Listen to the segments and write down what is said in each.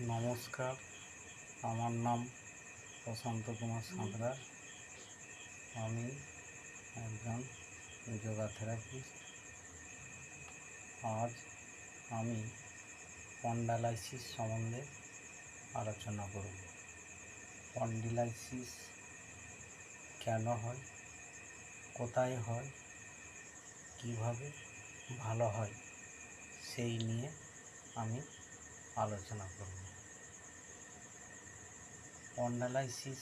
নমস্কার। আমার নাম প্রশান্ত কুমার সাঁতরা। আমি একজন যোগা থেরাপিস্ট আজ আমি পন্ডালাইসিস সম্বন্ধে আলোচনা করব। পন্ডিলাইসিস কেন হয়? কোথায় হয়? কীভাবে ভালো হয়? সেই নিয়ে আমি আলোচনা করব। স্পন্ডালাইসিস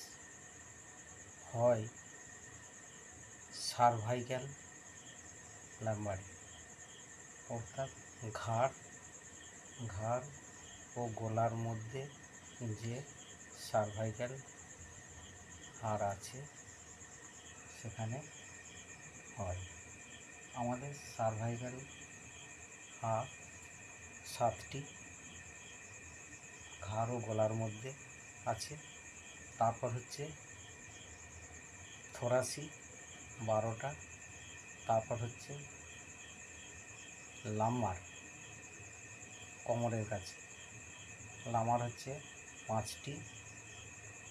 হয় সার্ভাইক্যাল লাম্বারে, অর্থাৎ ঘাড় ঘাড় ও গলার মধ্যে যে সার্ভাইক্যাল হাড় আছে সেখানে হয়। আমাদের সার্ভাইক্যাল হাড় সাতটি, ঘাড় ও গলার মধ্যে আছে। তারপর হচ্ছে থোরাসি বারোটা, তারপর হচ্ছে লাম্বার, কোমরের কাছে। লামার হচ্ছে পাঁচটি,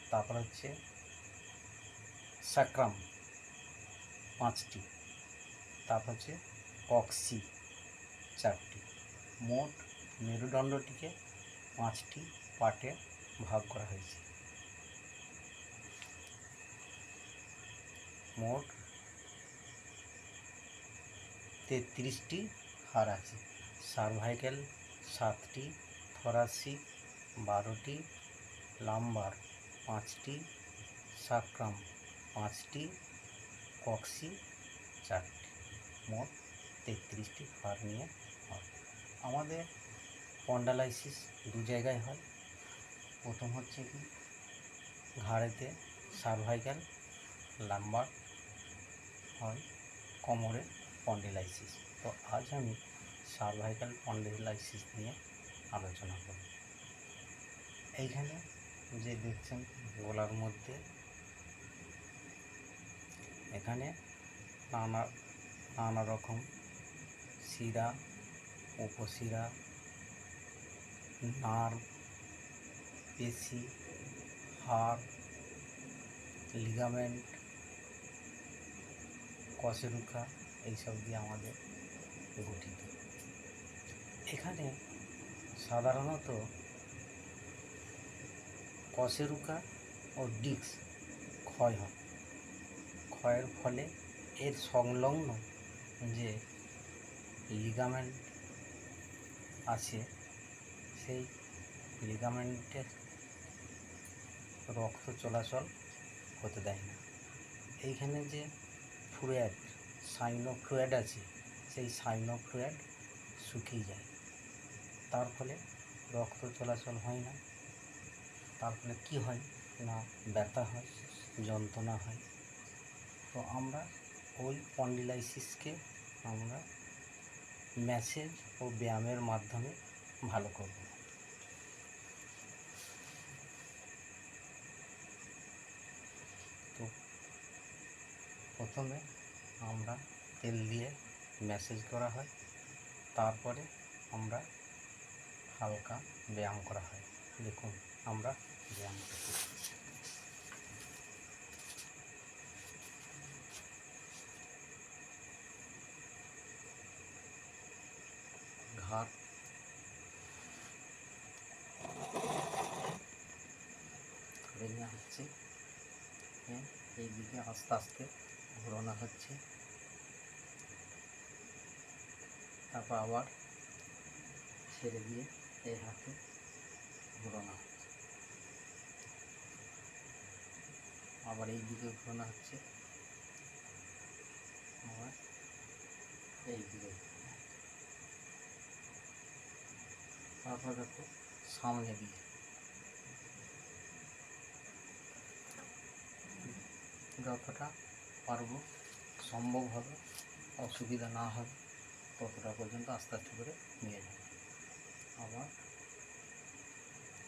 তারপর হচ্ছে স্যাক্রাম পাঁচটি, তারপর হচ্ছে অক্সি চারটি। মোট মেরুদণ্ডটিকে পাঁচটি পার্টে ভাগ করা হয়েছে। মোট তেত্রিশটি হাড় আছে। সার্ভাইকেল সাতটি থরাসিক বারোটি লাম্বার পাঁচটি সাক্রাম পাঁচটি কক্সি চারটি। মোট তেত্রিশটি হাড় নিয়ে হয়। আমাদের স্পন্ডালাইসিস দু জায়গায় হয়। প্রথম হচ্ছে কি, ঘাড়েতে সার্ভাইকাল লাম্বার হয় কোমরে স্পন্ডিলাইসিস তো আজ আমি সার্ভাইকাল স্পন্ডিলাইসিস নিয়ে আলোচনা করব। এইখানে যে দেখছেন গলার মধ্যে, এখানে নানা নানা রকম শিরা, উপশিরা নার্ভ পেশি, হাড় লিগামেন্ট কশেরুকা এইসব দিয়ে আমাদের গঠিত। এখানে সাধারণত কশেরুকা ও ডিস্ক ক্ষয় হয়। ক্ষয়ের ফলে এর সংলগ্ন যে লিগামেন্ট আছে, সেই লিগামেন্টের রক্ত চলাচল হতে দেয় না। এইখানে যে ফ্লুয়েড সাইনোফ্লুয়েড আছে, সেই সাইনোফ্লুয়েড শুকিয়ে যায়। তার ফলে রক্ত চলাচল হয় না। তার ফলে কী হয় না, ব্যথা হয়, যন্ত্রণা হয়। তো আমরা ওই স্পন্ডিলাইসিসকে আমরা ম্যাসেজ ও ব্যায়ামের মাধ্যমে ভালো করব তো প্রথমে আমরা তেল দিয়ে ম্যাসেজ করা হয়। তারপরে আমরা হালকা ব্যায়াম করা হয়। দেখুন, আমরা ব্যায়াম করছি। ঘাড়। ধরে নেওয়া হচ্ছে। হ্যাঁ এই দিকে আস্তে আস্তে ঘোরানো হচ্ছে। তারপর আবার ছেড়ে দিয়ে এই হাতে ঘোরানো হচ্ছে। আবার এই দিকে ঘোরানো হচ্ছে। আবার এই দিকে। তারপর দেখো সামনে দিয়ে। যতটা পারব, সম্ভব হবে, অসুবিধা না হবে, ততটা পর্যন্ত আস্তে আস্তে করে নিয়ে যাব আবার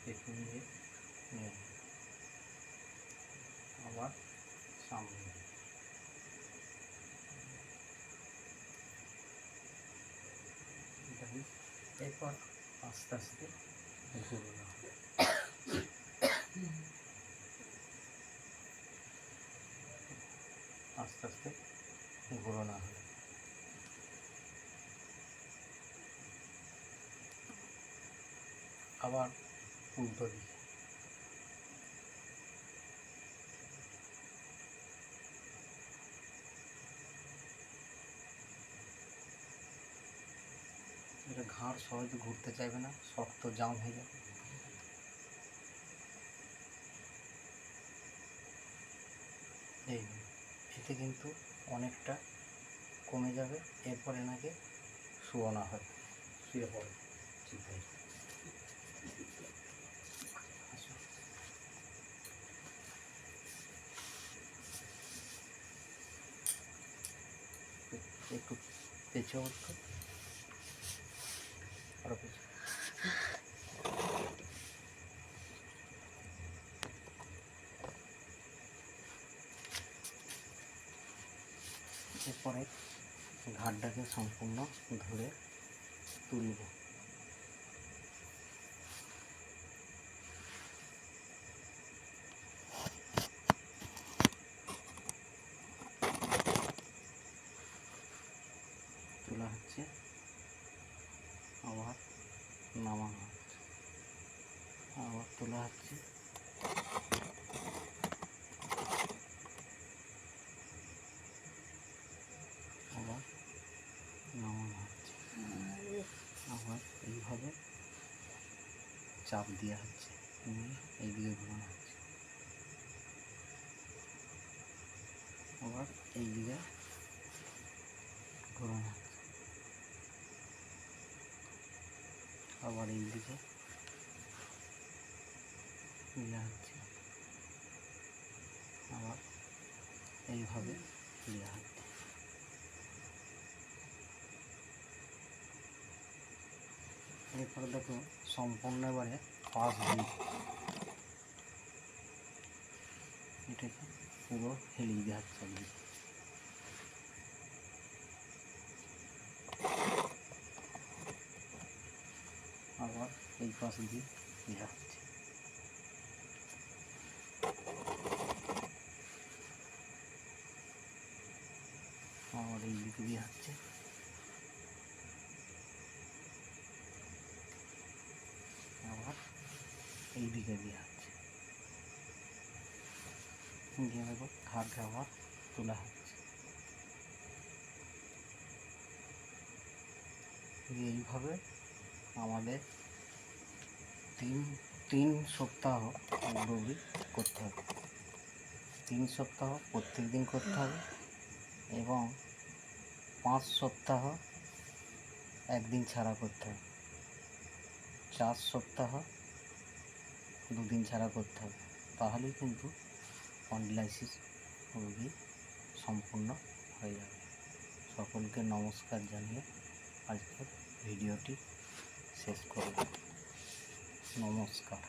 পেছন দিয়ে নিয়ে আবার সামনে এরপর আস্তে আস্তে ঘুরনো আস্তে আস্তে ঘোরানো হবে আবার উল্টো দিকে। এটা ঘাড় সহজে ঘুরতে চাইবে না, শক্ত জাম হয়ে যাবে। এই এতে কিন্তু অনেকটা কমে যাবে। এরপর এনাকে শুয়ানো হবে শুয়ে পড়ে। ঠিক আছে। একটু পেছে উঠতো আরও পেছে এরপরে ঘাটটাকে সম্পূর্ণ ধরে তুলব। তোলা হচ্ছে আবার নামানো হচ্ছে। আবার তোলা হচ্ছে আবার নামানো হচ্ছে আবার এইভাবে চাপ দেওয়া হচ্ছে। এইদিকে ঘোরানো হচ্ছে। আবার এইদিকে ঘোরানো হচ্ছে। আবার এইদিকে দেওয়া হচ্ছে। আবার এইভাবে দেওয়া হচ্ছে। এরপরে দেখো, সম্পূর্ণ এবারে পাশ দিই এটাকে পুরো হেলিয়ে দেওয়া হচ্ছে আবার এই পাশ দিয়ে দেওয়া হচ্ছে আবার এই দিকে দেওয়া হচ্ছে আবার এই দিকে দেওয়া হচ্ছে দিয়ে দেখো ঘাটকে আবার তোলা হচ্ছে দিয়ে এইভাবে আমাদের তিন তিন সপ্তাহ দৌড়ি করতে হবে। তিন সপ্তাহ প্রত্যেক দিন করতে হবে এবং পাঁচ সপ্তাহ একদিন ছাড়া করতে হবে। চার সপ্তাহ দুদিন ছাড়া করতে হবে। তাহলেই কিন্তু স্পন্ডিলাইসিস রোগী সম্পূর্ণ হয়ে যাবে। সকলকে নমস্কার জানিয়ে আজকের ভিডিওটি শেষ করব। নমস্কার।